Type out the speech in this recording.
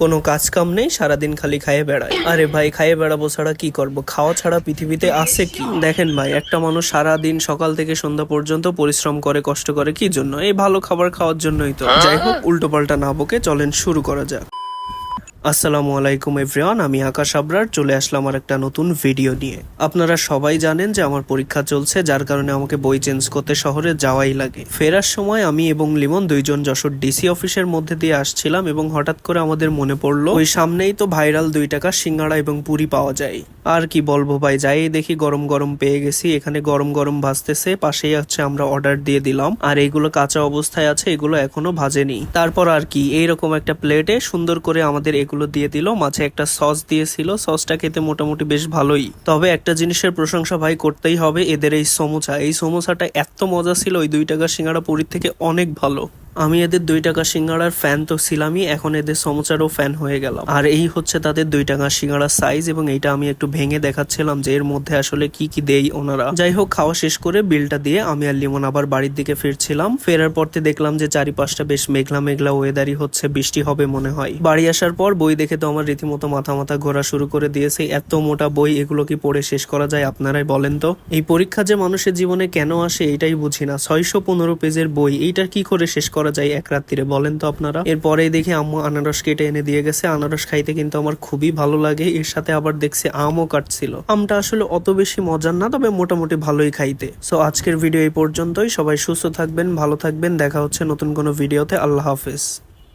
কোনো কাজ কাম নেই, সারাদিন খালি খায়ে বেড়ায়। আরে ভাই খাইয়ে বেড়াবো ছাড়া কি করব? খাওয়া ছাড়া পৃথিবীতে আছে কি? দেখেন ভাই, একটা মানুষ সারা দিন সকাল থেকে সন্ধ্যা পর্যন্ত পরিশ্রম করে, কষ্ট করে, কি জন্য? এই ভালো খাবার খাওয়ার জন্যই তো। যাই হোক উল্টো পাল্টা না বকে চলেন শুরু করা যাক। আসসালামু আলাইকুম এভরিওয়ান, আমি আকাশ আবরার, চলে আসলাম আর একটা নতুন ভিডিও নিয়ে। আপনারা সবাই জানেন যে আমার পরীক্ষা চলছে, যার কারণে আমাকে বই চেঞ্জ করতে শহরে যাওয়াই লাগে। ফেরার সময় আমি এবং লিমন দুইজন যশোর ডিসি অফিসের মধ্যে দিয়ে আসছিলাম এবং হঠাৎ করে আমাদের মনে পড়ল, ওই সামনেই তো ভাইরাল দুই টাকা সিঙ্গাড়া এবং পুরি পাওয়া যায়। আর কি বলব ভাই, যাই দেখি গরম গরম পেয়ে গেছি, এখানে গরম গরম ভাজতেছে, পাশেই হচ্ছে আমরা অর্ডার দিয়ে দিলাম। আর এইগুলো কাঁচা অবস্থায় আছে, এগুলো এখনও ভাজেনি। তারপর আর কি, এইরকম একটা প্লেটে সুন্দর করে আমাদের এগুলো দিয়ে দিল মাঝে একটা সস দিয়েছিল সসটা খেতে মোটামুটি বেশ ভালোই। তবে একটা জিনিসের প্রশংসা ভাই করতেই হবে, এদের এই সমোসা। এই সমোসাটা এত মজা ছিল, ওই দুই টাকা সিঙ্গারা পুরীর থেকে অনেক ভালো। আমি এদের দুই টাকা সিঙ্গাড়ার ফ্যান তো ছিলামই, এখন এদের সমোসারও ফ্যান হয়ে গেলাম। আর এই হচ্ছে তাদের দুই টাকা সিঙ্গাড়ার সাইজ এবং এইটা আমি একটু ভেঙে দেখাচ্ছিলাম যে এর মধ্যে আসলে কি কি দেই ওনারা। যাই হোক, খাওয়া শেষ করে বিলটা দিয়ে আমি আর লিমন আবার বাড়ির দিকে ফিরছিলাম। ফেরার পরতে দেখলাম যে চারিপাশটা বেশ মেঘলা মেঘলা ওয়েদারই হচ্ছে, বৃষ্টি হবে মনে হয়। বাড়ি আসার পর বই দেখে তো আমার রীতিমতো মাথা মাথা ঘোরা শুরু করে দিয়েছে, এত মোটা বই, এগুলো কি পড়ে শেষ করা যায় আপনারাই বলেন তো? এই পরীক্ষা যে মানুষের জীবনে কেন আসে এটাই বুঝি না। ছয়শো পনেরো পেজের বই, এইটা কি করে শেষ করা যায় এক রাত্রিরে, বলেন তো আপনারা? এরপরে দেখি আম্মু আনারস কেটে এনে দিয়ে গেছে। আনারস খাইতে কিন্তু আমার খুবই ভালো লাগে। এর সাথে আবার দেখছি আমও কাটছিল। আমটা আসলে অত বেশি মজার না, তবে মোটামুটি ভালোই খাইতে। সো, আজকের ভিডিও এই পর্যন্তই। সবাই সুস্থ থাকবেন, ভালো থাকবেন। দেখা হচ্ছে নতুন কোনো ভিডিওতে। আল্লাহ হাফেজ।